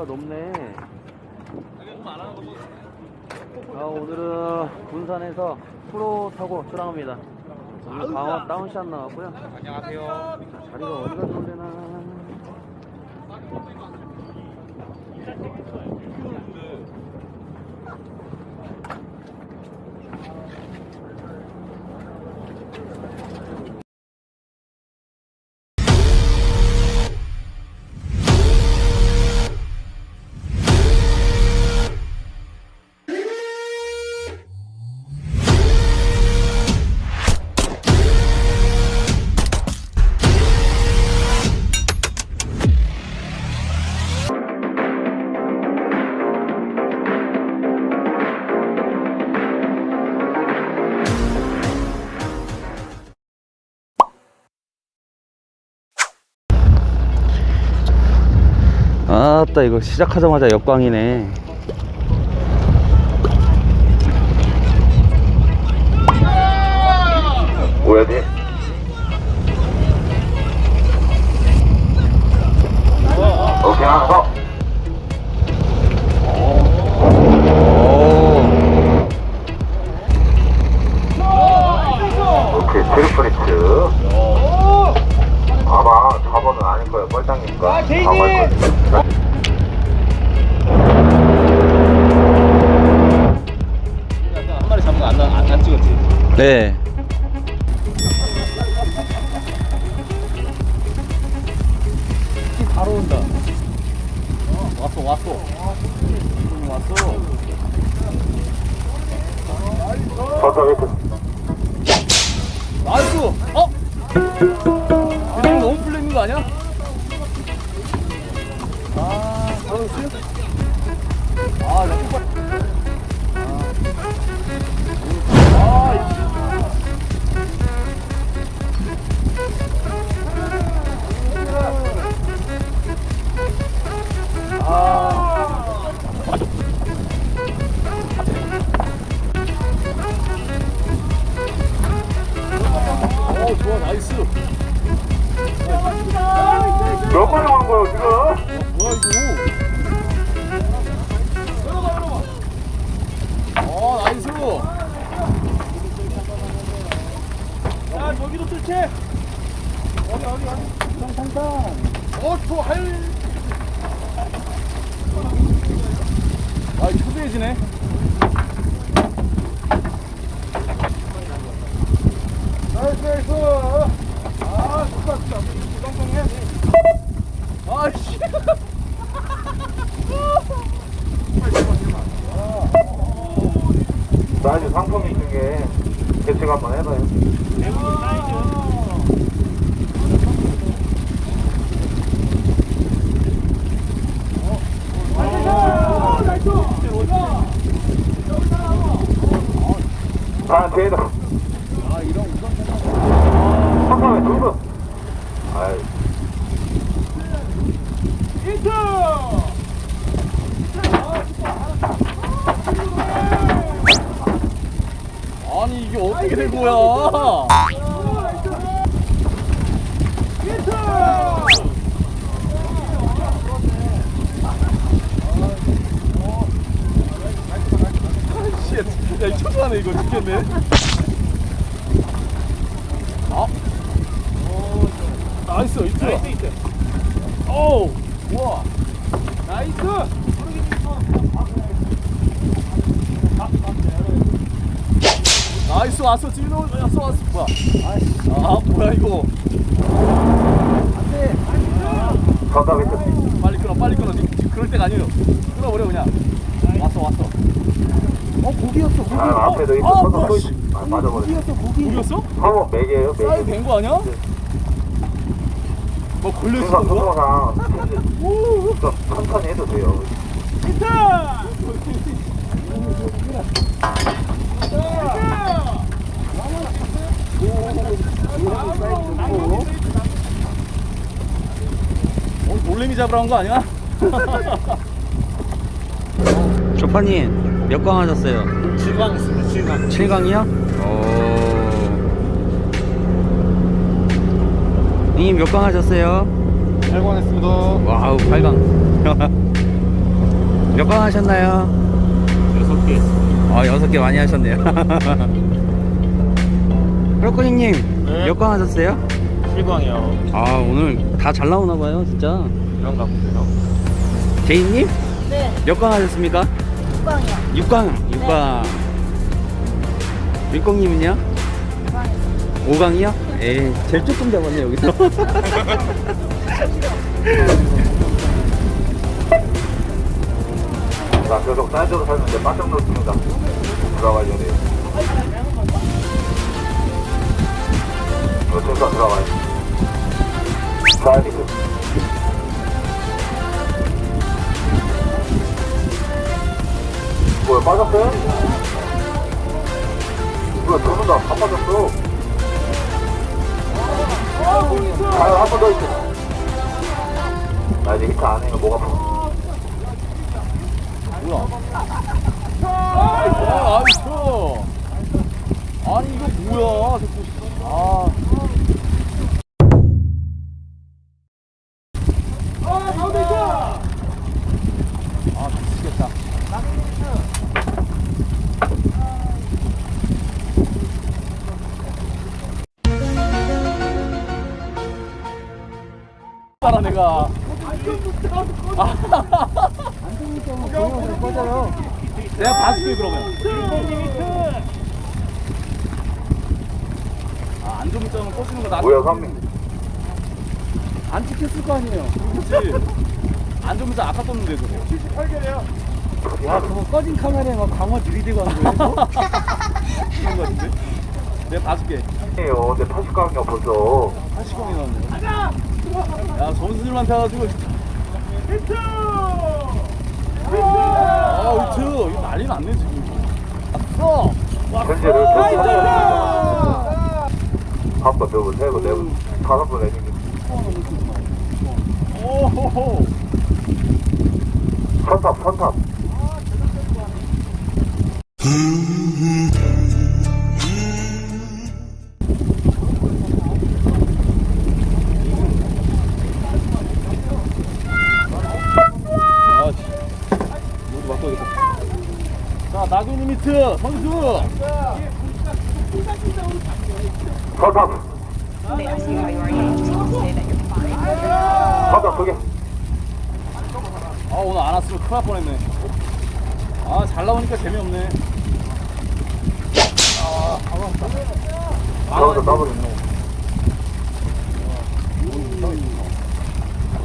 배가 높네. 아 오늘은 군산에서 프로 타고 출항합니다. 오늘 강원 다운샷 나왔고요. 안녕하세요. 자리가 어디가 좋을래나. 아따 이거 시작하자마자 역광이네. 뭐 버 어디 어디 어디. 상상상. 어저 하일. 아 초대해지네. 나이스 나이스. 아 좋다 좋다. 똥똥해. 아씨. 사이즈 상품이 있는 게 계측 한번 해봐요 아, 걔다. 아 이런 이런 상품에 두분 아이, 히트! 아니 이게 어떻게 된 거야? 히트! 씨, 야, 이 초조하네 이거 죽겠네. 아, 나이스 히트. 나이스 히트. 오, 우와. 나이스. 나이스 왔어 지금 왔어 왔어 뭐야? 아 뭐야 이거? 건강 히트. 빨리 끊어 빨리 끊어 지금, 지금 그럴 때가 아니에요. 끊어버려 그냥. 왔어 왔어. 어 고기였어 고기. 아, 앞에도 히트. 아, 건강 뭐야, 또 씨. 아, 맞아버렸어. 고기였어 고기. 고기였어? 상호 4개예요, 사이 4개. 된거 아니야? 뭐 순서, 거야? 순서상 좀 천천히 해도 돼요. 히트! 어, 놀 래미 잡으러 간거 아니야? 조파님 몇 강 하셨어요? 7강 했습니다, 7강. 7강이요? 오. 어. 님몇 강 하셨어요? 발광했습니다. 와우 8강 몇 강 하셨나요? 여섯 개. 아 여섯 개 많이 하셨네요 크로코닝님 네. 몇 강 하셨어요? 실광이요. 아 오늘 다 잘 나오나 봐요 진짜 그런가 보세요. 제이님 네, 몇 강 하셨습니까? 국방이요. 6강 6강 윗공님은요? 5강이요? 에이 제일 조금 잡았네 여기서 자, 계속 사이드로 살는데 깜짝 놀랐습니다. 들어가야 돼요. 어, 진짜 들어가요. 사이드. 뭐야, 빠졌어요? 뭐야, 저는 다다 빠졌어. 아, 한 번 더 있어. 나 이제 히트 안 해요. 목 아파. 뭐야? 아, 나이스! 아니, 이거 뭐야? 내가 봐줄게 그러면. 아, 안 좋은 점은 꽂히는 거 나. 뭐야, 상민. 안 찍혔을 거 아니에요. 그렇지. 안 좋은 점 아까 떴는데 그거. 78개래요. 와 그거 꺼진 카메라에 막 강화 들이대고 하는 거예요 그런 거 같은데. 내가 봐줄게. 아니에요. 근데 80강이야 벌써. 80강이 나왔네. 야, 선수들한테 해가지고. 히트! 아, 히트! 이거 난리 났네, 지금. 왔어! 현재를 나이스! 한 번, 두 번, 세 번, 네 번, 다섯 번 내리는 오호호! 선탑, 선탑. 자, 나균이 미트 선수! fine. 선탑 두 개. 아, 오늘 안 왔으면 큰일 날 뻔했네. 아, 잘 나오니까 재미없네. 저기서 더블.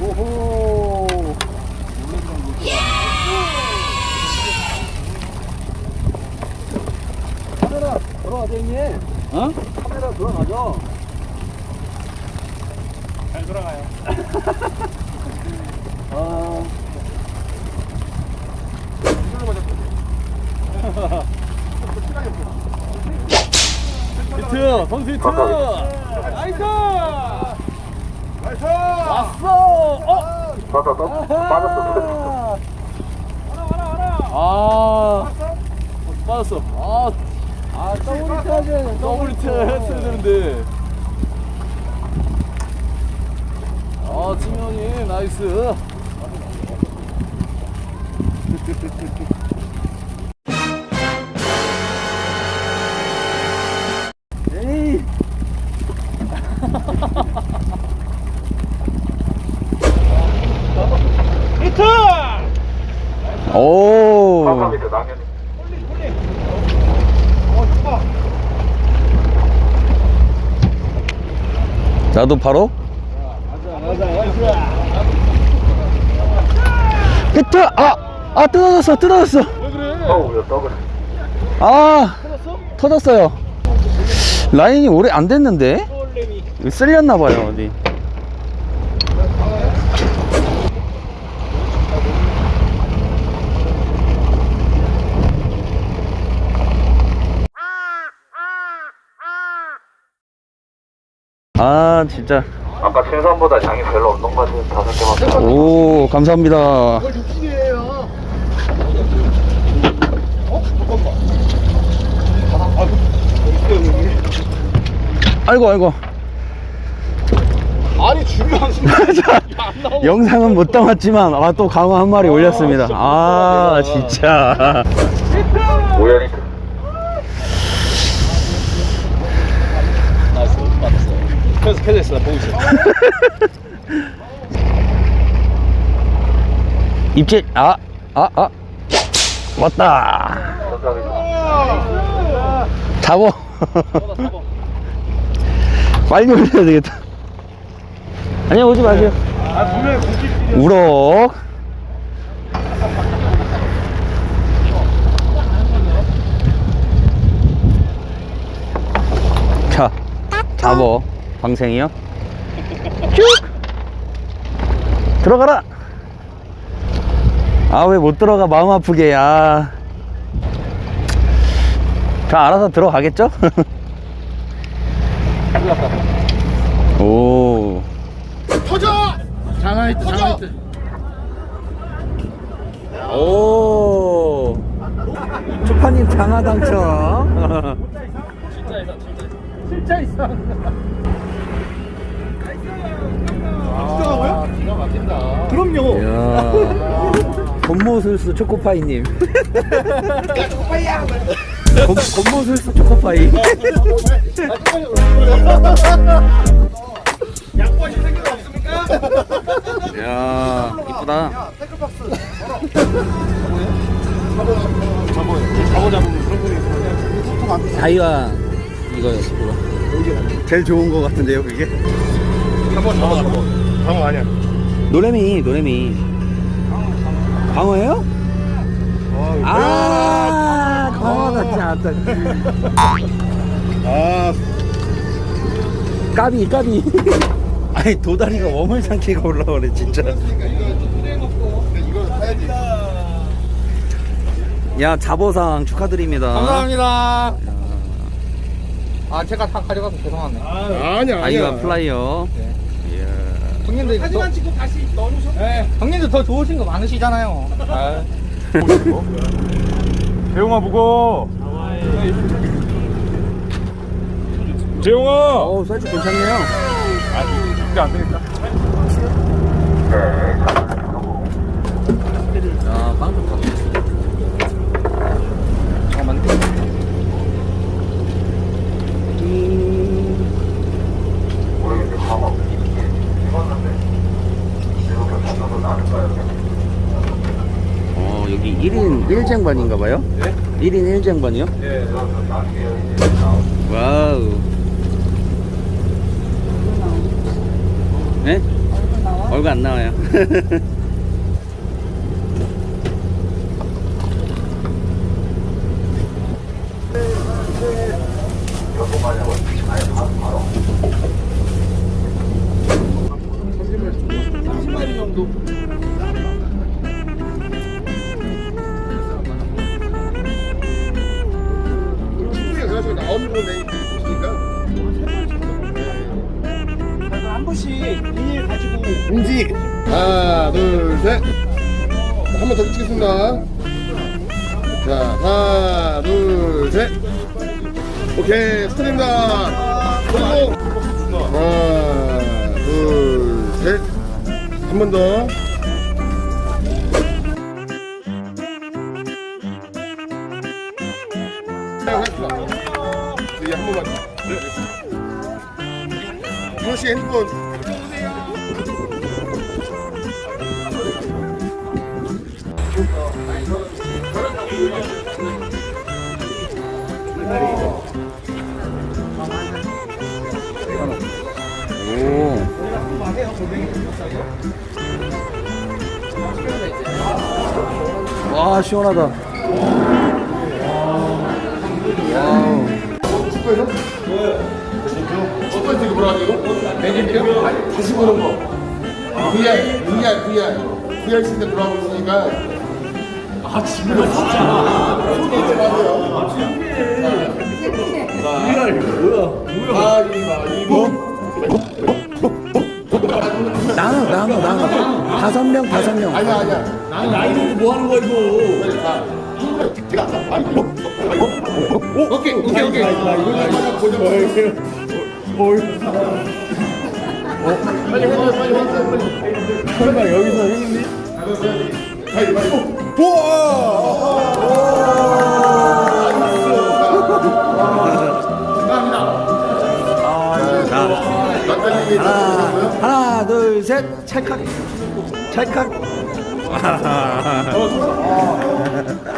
오호! 카메라 형님. 어? 카메라 돌아가죠. 잘 돌아가요. 아. 히트! 선수 히트! 나이스! 나이스! 왔어! 어? 또 빠졌어. 아, 빠졌어. 아, 아, 더블 히트 하죠. 더블 히트 했어야 되는데. 아, 찌면이 나이스. 에이. 히트! 오 밑에 당연히. 나도 바로. 히트 아! 아 뜯어졌어 뜯어졌어. 아 터졌어? 터졌어요 라인이 오래 안 됐는데 이거 쓸렸나 봐요 어디 아 진짜 아까 신선보다 양이 별로 없는 것 같아요. 다섯 개만. 오 감사합니다 아이고 아이고 아니 중요한 순간 영상은 못 담았지만 아 또 강어 한 마리 올렸습니다. 아 진짜. 우연히 나이스 맞았어 그래서 계속 있어 나 보고 있어 입질 아아 아, 왔다. 잡어. 빨리 올려야 되겠다. 아니 오지 마세요. 아 우럭. 자, 잡어. 방생이요. 쭉! 들어가라! 아, 왜 못 들어가? 마음 아프게, 야. 자, 알아서 들어가겠죠? 오. 오. 초파님 장하 당첨. 진짜 이상 아 기가 막힌다. 그럼요. 이야. 곤모술수 초코파이님. 곤- 곤모술수 초코파이. 양보하실 생각 없습니까? 이야, 이쁘다. 잡어 잡어 잡으면 그런 거니 다이가 이거였구나. 제일 좋은 거 같은데요, 그게? 잡어 잡어 잡어 잡어 아니야 노래미, 노래미. 광어예요? 아, 광어 같지 않았다. 아 까비, 까비. 아니, 도다리가 워물상키가 올라오네, 진짜. 야, 자보상 축하드립니다. 감사합니다. 아 제가 다 가져가서 죄송하네. 아니야 아이가 플라이어. 형님들 사진 찍고 다시 넣어놓으셨. 네. 형님들 더 좋으신 거 많으시잖아요. 아. 재용아 보고 재용아 어, 사이즈 괜찮네요. 준비 안 되겠다 야, 빵 좋다. 잠깐만. 모르겠는데 가방 입었는데 이렇게 건너서 나는 거예요. 어, 여기 1인 1쟁반인가 봐요? 네? 1인 1쟁반이요? 예 와우. 네? 얼굴 안 나와요. 한 분씩 비닐 가지고 공지 하나 둘셋. 한 번더 찍겠습니다. 자 하나 둘셋. 오케이 스타입니다. 하나 둘셋. 한 번더 씨 핸드폰 오. 와, 시원하다. 와우. 첫 번째 이거 뭐라 하 죠? 매진표? 다시 보는 거. VR, VR, VR. VR 시대 돌아오고 있으니까. 아, 진짜. 진짜. 맞아요. VR, 뭐야? 뭐야? 가위바위보. 나눠, 나눠, 나눠. 다섯 명, 다섯 명. 아니야, 아니야. 나는 나이 먹고 뭐 하는 거야, 이거. 아니, 오케이, 오케이, 오케이. 이거 보자, 보자. 빨리 해줘 빨리 해줘 빨리. 설마 여기서 형님? 가위바위보 감사합니다. 낯달리게 잘하셨고요 하나, 둘, 셋, 찰칵. 찰칵.